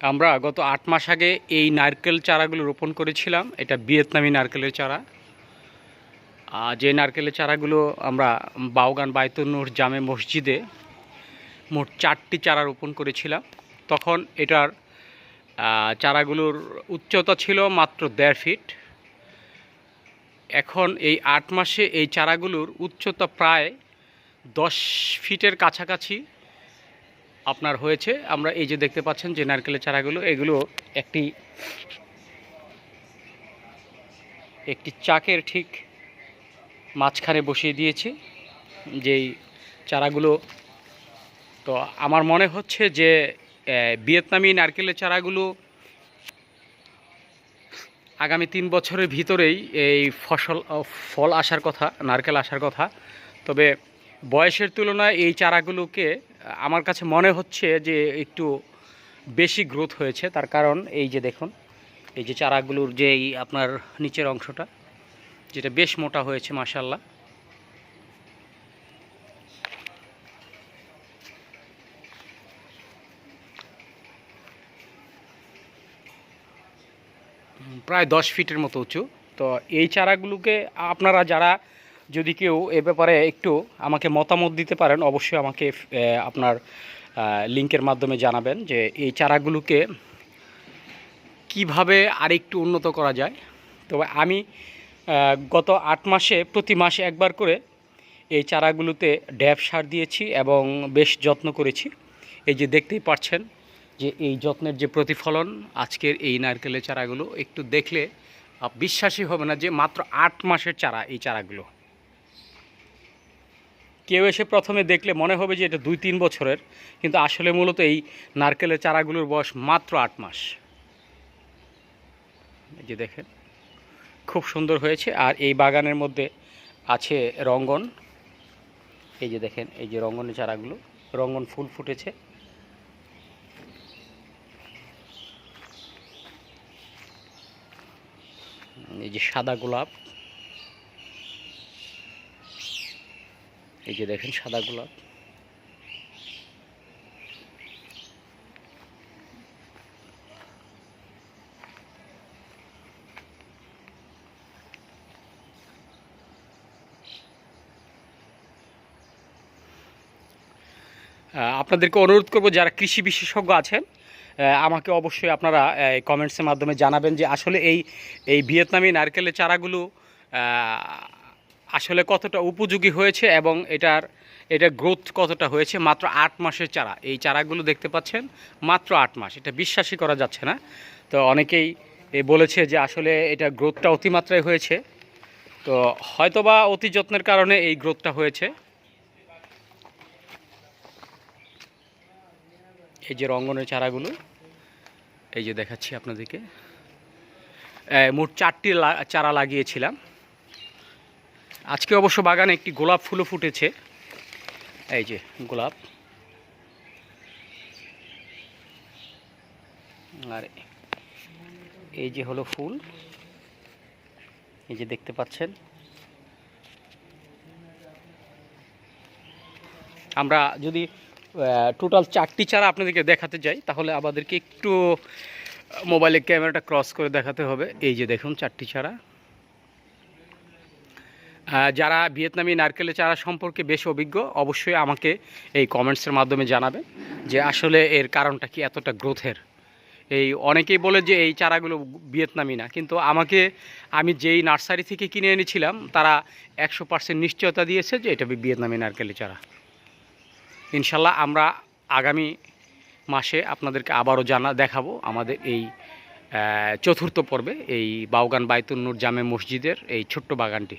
আমরা গত আট মাস আগে এই নারকেল চারাগুলো রোপণ করেছিলাম। এটা ভিয়েতনামি নারকেলের চারা। যে নারকেলের চারাগুলো আমরা বাউগান বাইতুন্নুর জামে মসজিদে মোট চারটি চারা রোপণ করেছিলাম। তখন এটার চারাগুলোর উচ্চতা ছিল মাত্র দেড় ফিট। এখন এই আট মাসে এই চারাগুলোর উচ্চতা প্রায় দশ ফিটের কাছাকাছি। আপনার হয়েছে। আমরা এই যে দেখতে পাচ্ছেন যে নারকেলের চারাগুলো, এগুলো একটি একটি চাকের ঠিক মাঝখানে বসিয়ে দিয়েছি। যেই চারাগুলো, তো আমার মনে হচ্ছে যে ভিয়েতনামি নারকেলের চারাগুলো আগামী তিন বছরের ভিতরেই এই ফসল, ফল আসার কথা, নারকেল আসার কথা। তবে বয়সের তুলনায় এই চারাগুলোকে, আমার কাছে মনে হচ্ছে যে একটু বেশি গ্রোথ হয়েছে, তার কারণ এই যে দেখুন, এই যে চারাগুলোর যে এই আপনার নিচের অংশটা, যেটা বেশ মোটা হয়েছে মাসাল্লাহ প্রায় দশ ফিটের মতো উঁচু। তো এই চারাগুলোকে আপনারা যারা যদি কেউ এ ব্যাপারে একটু আমাকে মতামত দিতে পারেন, অবশ্যই আমাকে আপনার লিঙ্কের মাধ্যমে জানাবেন যে এই চারাগুলোকে কীভাবে আরেকটু উন্নত করা যায়। তবে আমি গত আট মাসে, প্রতি মাসে একবার করে এই চারাগুলোতে ড্যাব সার দিয়েছি এবং বেশ যত্ন করেছি। এই যে দেখতেই পাচ্ছেন যে এই যত্নের যে প্রতিফলন, আজকের এই নারকেলের চারাগুলো, একটু দেখলে বিশ্বাসই হবে না যে মাত্র আট মাসের চারা এই চারাগুলো। কেউ এসে প্রথমে দেখলে মনে হবে যে এটা দুই, তিন বছরের, কিন্তু আসলে মূলত এই নারকেলের চারাগুলোর বয়স মাত্র আট মাস। যে দেখেন, খুব সুন্দর হয়েছে। আর এই বাগানের মধ্যে আছে রঙ্গন। এই যে দেখেন, এই যে রঙ্গনের চারাগুলো, রঙ্গন ফুল ফুটেছে। এই যে সাদা গোলাপ। এই যে দেখেন সাদা গোলাপ। আপনাদেরকে অনুরোধ করব, যারা কৃষি বিশেষজ্ঞ আছেন আমাকে অবশ্যই আপনারা কমেন্টসের মাধ্যমে জানাবেন যে আসলে এই এই ভিয়েতনামি নারকেলের চারাগুলো আসলে কতটা উপযোগী হয়েছে এবং এটার এটা গ্রোথ কতটা হয়েছে মাত্র আট মাসের চারা। এই চারাগুলো দেখতে পাচ্ছেন, মাত্র আট মাস। এটা বিশ্বাসই করা যাচ্ছে না। তো অনেকেই এ বলেছে যে আসলে এটা গ্রোথটা অতিমাত্রায় হয়েছে। তো হয়তোবা অতি যত্নের কারণে এই গ্রোথটা হয়েছে। এই যে রঙ্গনের চারাগুলো, এই যে দেখাচ্ছি আপনাদেরকে। মোট চারটি চারা লাগিয়েছিলাম। আজকে অবশ্য বাগানে একটি গোলাপ ফুলও ফুটেছে। এই যে গোলাপ। আর এই যে হলো ফুল। এই যে দেখতে পাচ্ছেন। আমরা যদি টোটাল চারটি চারা আপনাদেরকে দেখাতে যাই, তাহলে আমাদেরকে একটু মোবাইলে ক্যামেরাটা ক্রস করে দেখাতে হবে। এই যে দেখুন, চারটি চারা। যারা ভিয়েতনামি নারকেলের চারা সম্পর্কে বেশ অভিজ্ঞ, অবশ্যই আমাকে এই কমেন্টসের মাধ্যমে জানাবে যে আসলে এর কারণটা কি এতটা গ্রোথের। এই অনেকেই বলে যে এই চারাগুলো ভিয়েতনামি না, কিন্তু আমাকে, আমি যেই নার্সারি থেকে কিনে এনেছিলাম, তারা একশো পার্সেন্ট নিশ্চয়তা দিয়েছে যে এটা ভিয়েতনামি নারকেলের চারা। ইনশাল্লাহ আমরা আগামী মাসে আপনাদেরকে আবারও জানা, দেখাবো আমাদের এই চতুর্থ পর্বে এই বাউগান বাইতুন্নুর জামে মসজিদের এই ছোট্ট বাগানটি।